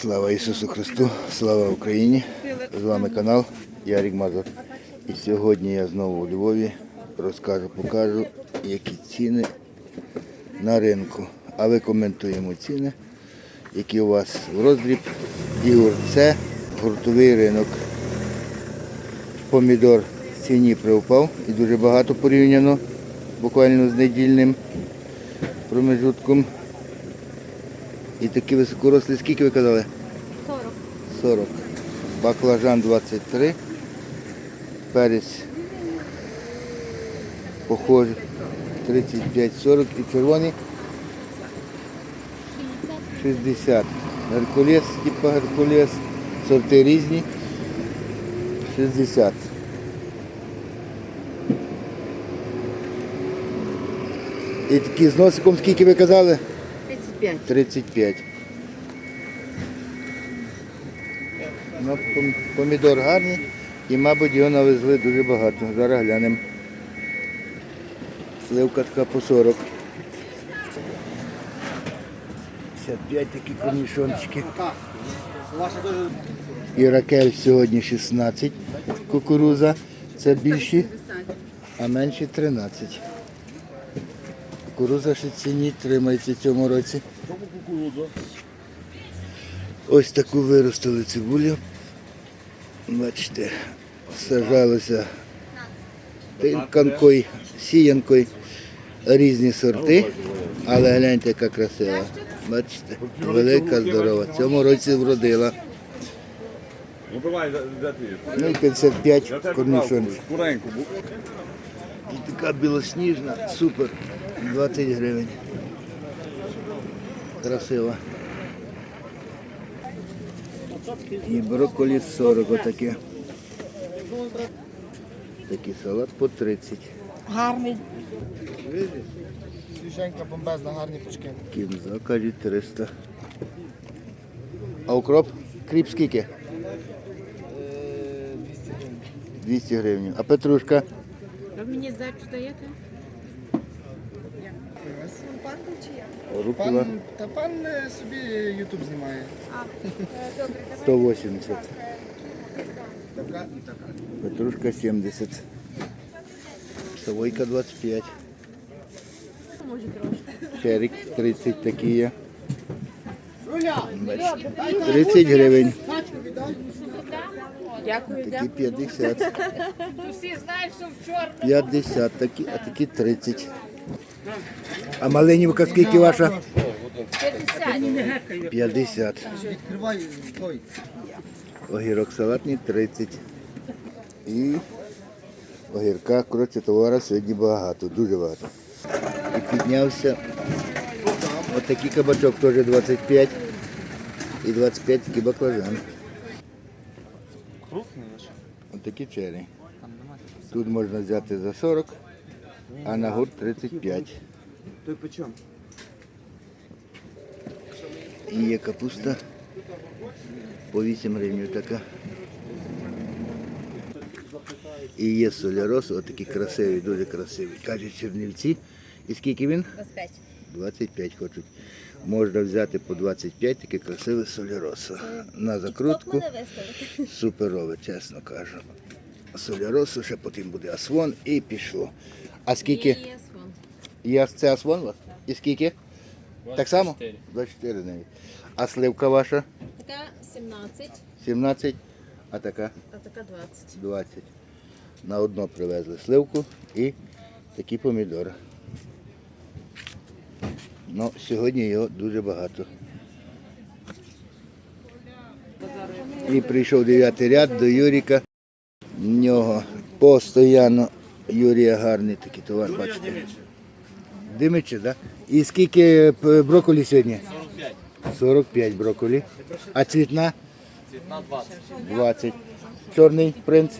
Слава Ісусу Христу, слава Україні! З вами канал Ярік Мазур. І сьогодні я знову у Львові розкажу, покажу, які ціни на ринку. А ви коментуємо ціни, які у вас в роздріб. Ігор, це гуртовий ринок. Помідор в ціні приупав і дуже багато порівняно, буквально з недільним промежутком. І такі високорослі, скільки ви казали? 40. 40. Баклажан 23. Перець похожий 35-40 і червоний 60. Геркулес, типа Геркулес, сорти різні. 60. І такі з носиком скільки ви казали? 35. 35. Ну, помідор гарний і, мабуть, його навезли дуже багато. Зараз глянемо. Сливка така по 40. 55 такі корнішончики. І ракель сьогодні 16. Кукуруза. Це більші, а менші 13. Кукуруза ще ціні тримається в цьому році. Ось таку виростили цибулю. Бачите, сажалося тинканкою, сіянкою, різні сорти, але гляньте, яка красива. Бачите, велика, здорова. Цьому році вродила. Ну давай, де- ти? Ну 55 Я тебе корнішонів. І така білосніжна, супер, 20 гривень. Красива. І брокколі 40 отаке. Такий салат по 30. Гарний. Свіженька, бомбезна, гарні пучки. Кінза, кажуть, 300. А укроп? Кріп скільки? 200 гривень. 200 гривень. А петрушка? Ви мені здачу даєте? Рукола Пан, та пан е, собі ютуб знімає. 180. Така і така. Петрушка 70. Савойка 25. Може трошки. Черік 30 такі є. 30 гривень. Дякую, Такі 50. Всі знають, що вчора. 50 такі, а такі 30. А маленівка скільки ваша? 50. 50. Відкривай той. Огірок салатний 30. І огірка, коротше, товара сьогодні багато, дуже багато. І піднявся отакий кабачок теж 25. І 25 такий баклажан. Крупний лише. Отакі чері. Тут можна взяти за 40, а на гурт 35. Той по чому? І є капуста по 8 гривень така. І є солярос, отакі красиві, дуже красиві. Кажуть чернівці. І скільки він? 25. 25 хочуть. Можна взяти по 25 таке красиве соляросо. На закрутку. Суперове, чесно кажу. Соляросо, ще потім буде асвон і пішло. А скільки? Я це асвон у вас? І скільки? Так само? 24 навіть. А сливка ваша? Така 17, 17, а така а така 20. 20. На одно привезли сливку і такі помідори. Ну, сьогодні його дуже багато. І прийшов дев'ятий ряд до Юріка. В нього постійно Юрія гарний такий товар, бачите. Димичі? Да? І скільки п- брокколі сьогодні? 45. 45 брокколі. А цвітна? Цвітна 20. 20. Чорний принц Е,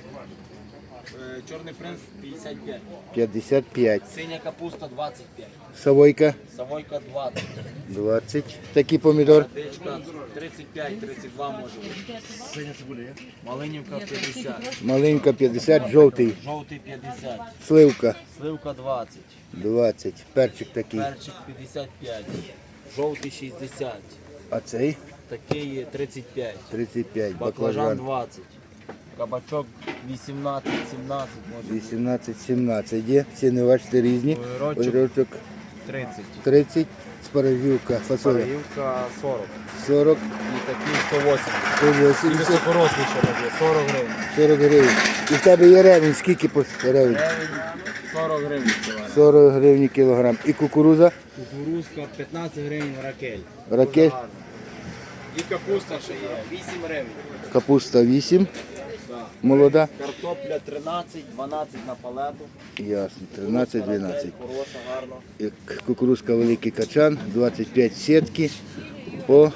Чорний принц 55. 55. Синя капуста 25. Савойка Савойка 20. 20. Такий помідор Дичка 35, 32 може бути. Малинівка 50. маленька 50, жовтий, Жовтий 50. сливка Сливка 20. 20. Перчик такий. Перчик 55. Жовтий 60. А цей Такий 35. 35, Баклажан баклажан 20. Кабачок 18, 17 може. 18, 17 є. Ціни бачите різні. Огірочок. Огірочок 30. 30, спаржівка, фасоля Параївка 40. 40, І такий 180. І 180, високорослий ще може. 40 гривень. 40 гривень. І в тебе є ревень, скільки по ревень? Гривень 40 гривень кілограм. 40 гривень кілограм. І кукуруза, Кукурузка 15 гривень ракель. ракель, Гарно. І капуста ще є. 8 гривень. капуста 8, Да. Молода. Картопля 13, 12 на палету. Ясно, 13, 12. Хороша, гарно. І Кукурузка великий качан, 25 сітки по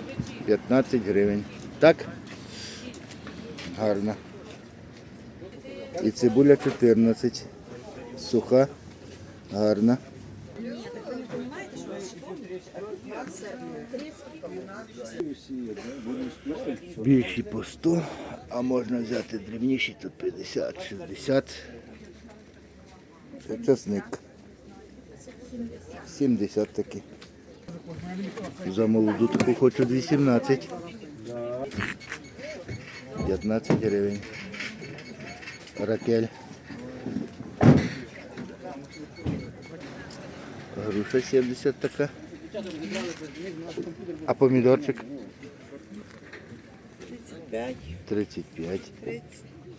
15 гривень. Так? Гарно. І цибуля 14. Суха, гарна. Більші по 100, а можна взяти дрібніші, тут 50, 60. Це часник. 70 таки. За молоду таку хочу 18. 15 гривень. Ракель. Груша 70 така. А помідорчик? 35.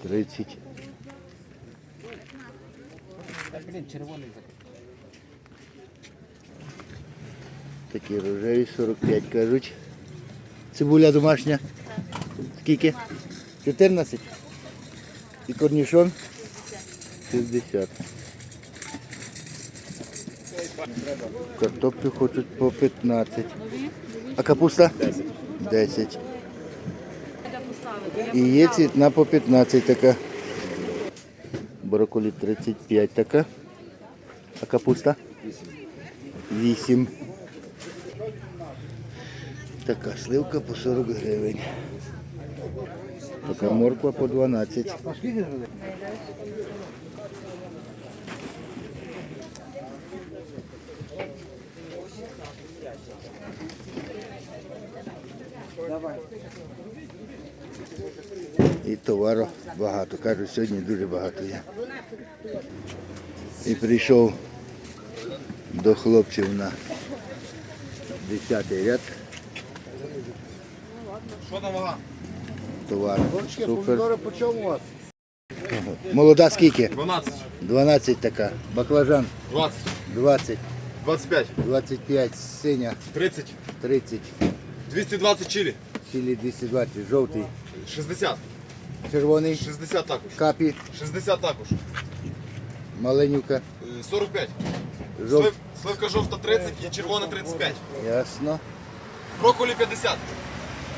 30. Такі рожеві 45 кажуть. Цибуля домашня. Скільки? 14. І корнішон? 60. Картоплю хочуть по 15. А капуста? 10. 10. І є цвітна по 15 така. Брокколі 35 така. А капуста? 8. Така сливка по 40 гривень. Така морква по 12. І товару багато. Кажуть, сьогодні дуже багато є. І прийшов до хлопців на 10 ряд. Що там вага? Товар. Супер. Молода скільки? 12, 12 така. Баклажан 20, 20, 25, 25, синя 30, 30, 220 чилі, чилі 220, жовтий, 60, червоний, 60 також, капі, 60 також, маленюка, е, 45. жовт. Слив, сливка жовта 30 і червона 35. Ясно. Брокколі 50.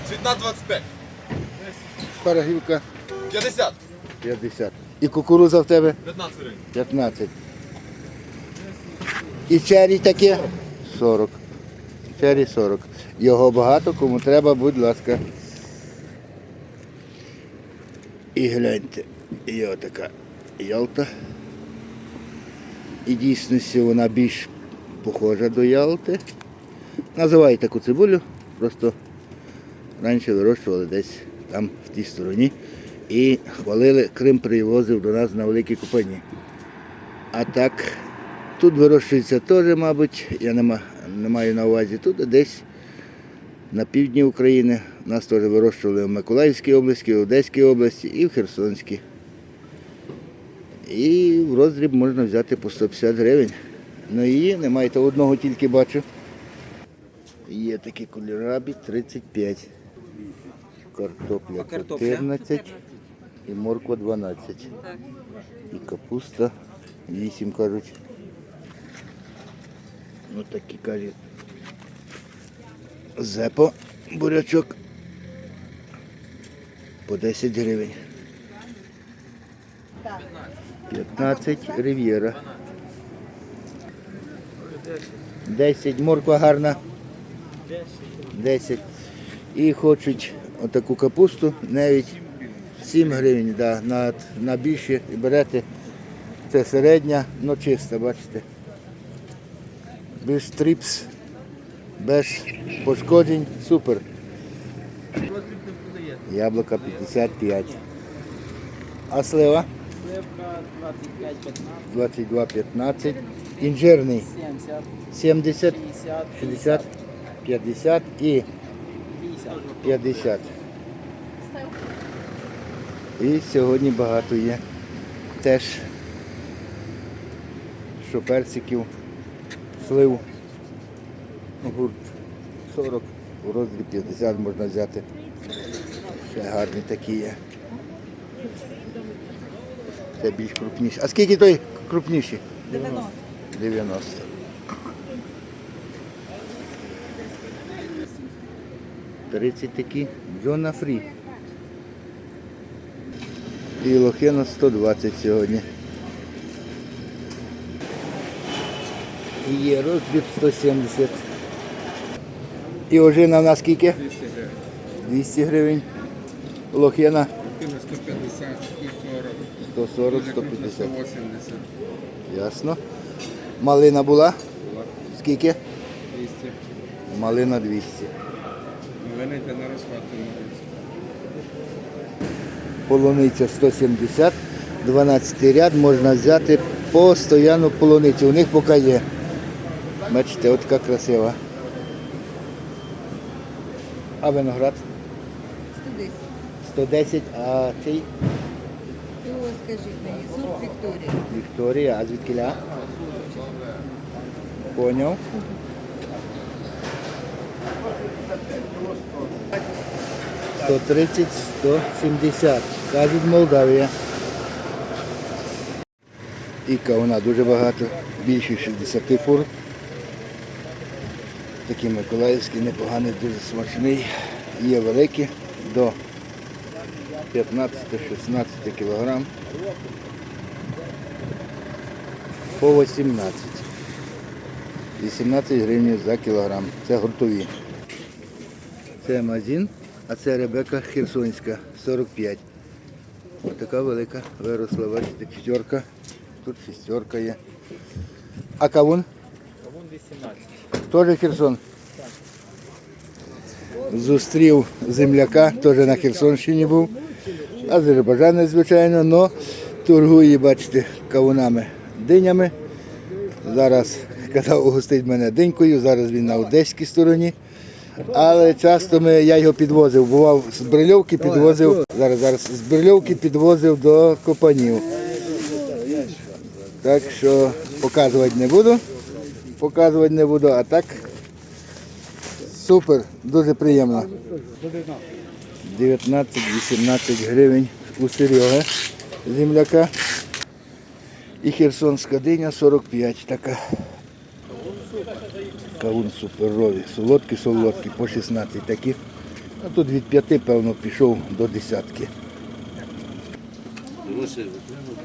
Цвітна 25. Парагівка 50. 50. І кукуруза в тебе 15 гривень. 15. І чері таке 40. Чері 40. Його багато, кому треба, будь ласка. І гляньте, є така Ялта. І дійсності вона більш похожа до Ялти. Називаю таку цибулю, просто раніше вирощували десь там в тій стороні. І хвалили, Крим привозив до нас на великі купині. А так, тут вирощується теж, мабуть, я не, ма- не маю на увазі тут, а десь на півдні України. Нас теж вирощували в Миколаївській області, в Одеській області і в Херсонській. І в роздріб можна взяти по 150 гривень. Ну її немає, то одного тільки бачу. Є такі кольорабі 35. Картопля 14 і морква 12. І капуста 8 кажуть. Ну такі кажуть. Зепо бурячок по 10 гривень. 15 рив'єра. 10 морква гарна. 10. І хочуть отаку капусту навіть 7 гривень, да, на, на більше берете. Це середня, ну чиста, бачите. Без тріпс, без пошкоджень, супер. Яблука 55. А слива? Сливка 25, 15, 22,15. Інжирний 70, 70, 50, 60, 50 і 50. 50. І сьогодні багато є теж що персиків, слив, гурт 40, у роздріб 50 можна взяти. Ще гарні такі є. Це більш крупніші. А скільки той крупніші? 90. 90. Тридцять такі. Джона Фрі. І лохина 120 сьогодні. І є роздріб 170. І ожина в нас скільки? 200 гривень. Лохина Лохина 150, 140, 140, 150. 180. Ясно. Малина була? Скільки? 200. Малина 200. Виникне на розхвату. Полуниця 170, 12 ряд можна взяти постоянну полуницю. У них поки є. Бачите, от така красива. А виноград? 110. 110, а цей Ну, скажіть мені, сорт Вікторія. Вікторія, а звідкиля? Поняв. Сто тридцять, сто сімдесят. Кажуть Молдавія. І кавуна дуже багато, більше 60 фур. Такий миколаївський, непоганий, дуже смачний. Є великі до 15-16 кілограм. По 18. 18 гривень за кілограм. Це гуртові. Це Мазін, а це Ребека Херсонська, 45. Ось така велика виросла, бачите, чотирка. Тут шістерка є. А кавун? Кавун 18. Теж Херсон. Зустрів земляка, теж на Херсонщині був. Азербайджан, звичайно, але торгує, бачите, кавунами, динями. Зараз казав угостить мене динькою, зараз він на одеській стороні. Але часто ми, я його підвозив, бував з Брильовки, підвозив, зараз, зараз з Брильовки підвозив до Копанів. Так що показувати не буду. Показувати не буду, а так супер, дуже приємно. 19-18 гривень у Сереги земляка. І херсонська диня 45 така. Кавун суперові. Солодкі, солодкі, по 16 такі. А тут від 5, певно, пішов до десятки.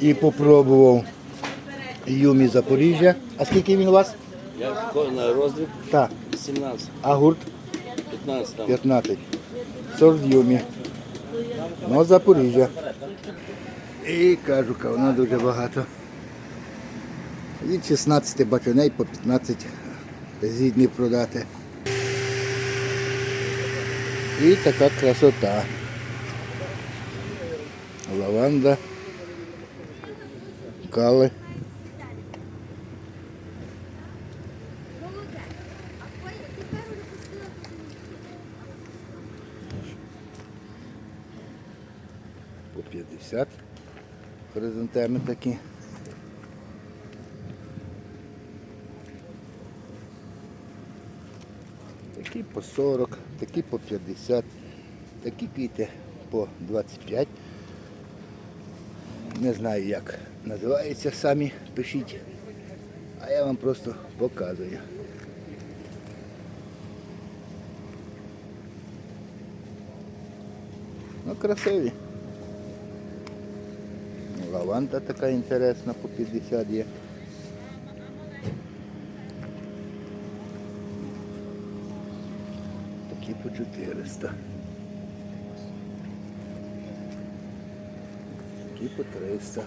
І попробував Юмі Запоріжжя. А скільки він у вас? Я на роздріб Так. 17, А гурт 15 там. 15. Сорт Юмі. Ну, Запоріжжя. І кажу, вона дуже багато. Від 16 бачоней по 15 згідні продати. І така красота. Лаванда. Кали. По 50. Хризантеми такі. Такі по 40, такі по 50, такі квіти по 25. Не знаю як називається, самі пишіть. А я вам просто показую. Ну, красиві. Лаванда така інтересна, по 50 є. Такі по 400. Такі по 300.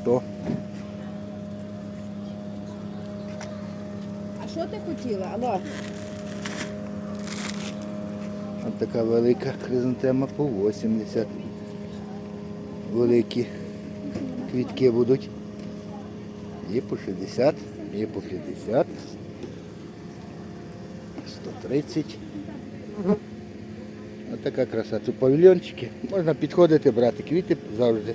100. А що ти хотіла? Алло, Ось така велика хризантема по 80. Великі квітки будуть. Є по 60, є по 50, 130. Ось така краса. Тут павільйончики. Можна підходити, брати квіти завжди.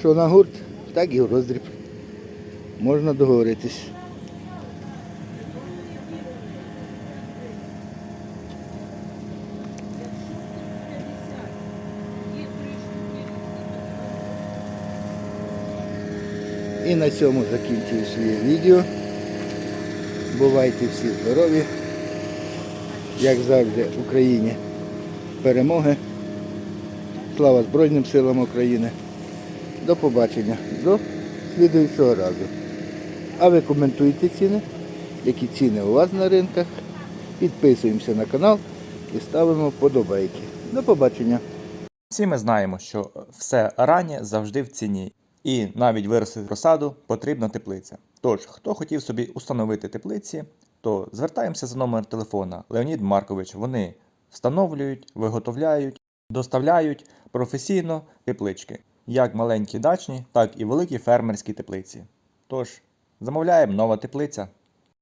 Що на гурт, так і в роздріб. Можна договоритись. І на цьому закінчую своє відео. Бувайте всі здорові. Як завжди, в Україні перемоги. Слава Збройним силам України. До побачення. До слідуючого разу. А ви коментуйте ціни, які ціни у вас на ринках. Підписуємося на канал і ставимо вподобайки. До побачення. Всі ми знаємо, що все раннє завжди в ціні, і навіть виростити розсаду потрібна теплиця. Тож, хто хотів собі установити теплиці, то звертаємося за номер телефона Леонід Маркович. Вони встановлюють, виготовляють, доставляють професійно теплички, як маленькі дачні, так і великі фермерські теплиці. Тож, замовляємо нова теплиця.